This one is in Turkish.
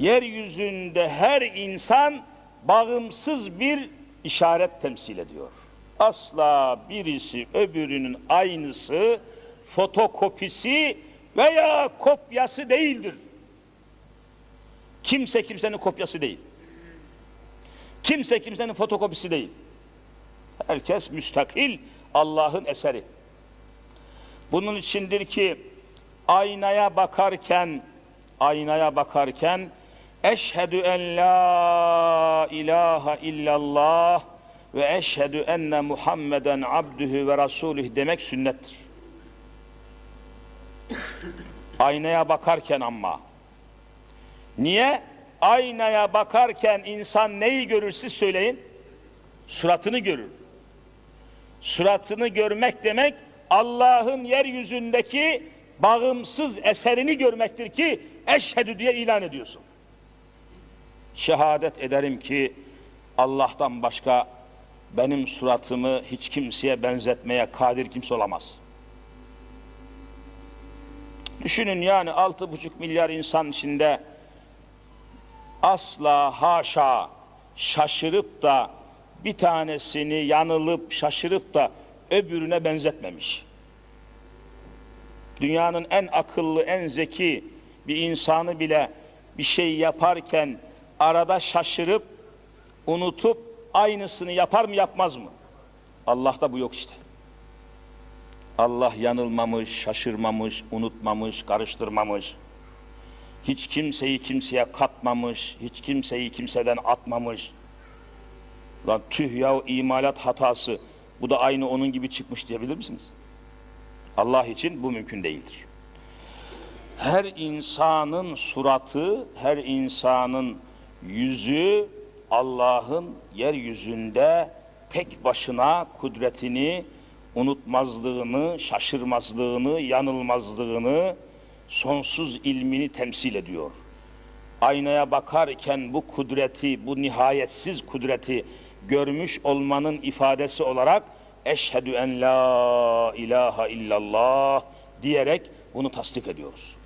yeryüzünde her insan bağımsız bir işaret temsil ediyor. Asla birisi öbürünün aynısı, fotokopisi veya kopyası değildir. Kimse kimsenin kopyası değil. Kimse kimsenin fotokopisi değil. Herkes müstakil Allah'ın eseri. Bunun içindir ki aynaya bakarken aynaya bakarken eşhedü en la ilahe illallah ve eşhedü enne Muhammeden abdühü ve rasulüh demek sünnettir. Aynaya bakarken ama. Niye? Aynaya bakarken insan neyi görür söyleyin? Suratını görür. Suratını görmek demek Allah'ın yeryüzündeki bağımsız eserini görmektir ki eşhedü diye ilan ediyorsun. Şehadet ederim ki Allah'tan başka benim suratımı hiç kimseye benzetmeye kadir kimse olamaz. Düşünün yani altı buçuk milyar insan içinde asla haşa şaşırıp da bir tanesini yanılıp şaşırıp da öbürüne benzetmemiş. Dünyanın en akıllı, en zeki bir insanı bile bir şey yaparken arada şaşırıp, unutup aynısını yapar mı yapmaz mı? Allah'ta bu yok işte. Allah yanılmamış, şaşırmamış, unutmamış, karıştırmamış. Hiç kimseyi kimseye katmamış, hiç kimseyi kimseden atmamış. Lan tüh ya imalat hatası, bu da aynı onun gibi çıkmış diyebilir misiniz? Allah için bu mümkün değildir. Her insanın suratı, her insanın yüzü Allah'ın yeryüzünde tek başına kudretini, unutmazlığını, şaşırmazlığını, yanılmazlığını, sonsuz ilmini temsil ediyor. Aynaya bakarken bu kudreti, bu nihayetsiz kudreti görmüş olmanın ifadesi olarak eşhedü en la ilahe illallah diyerek bunu tasdik ediyoruz.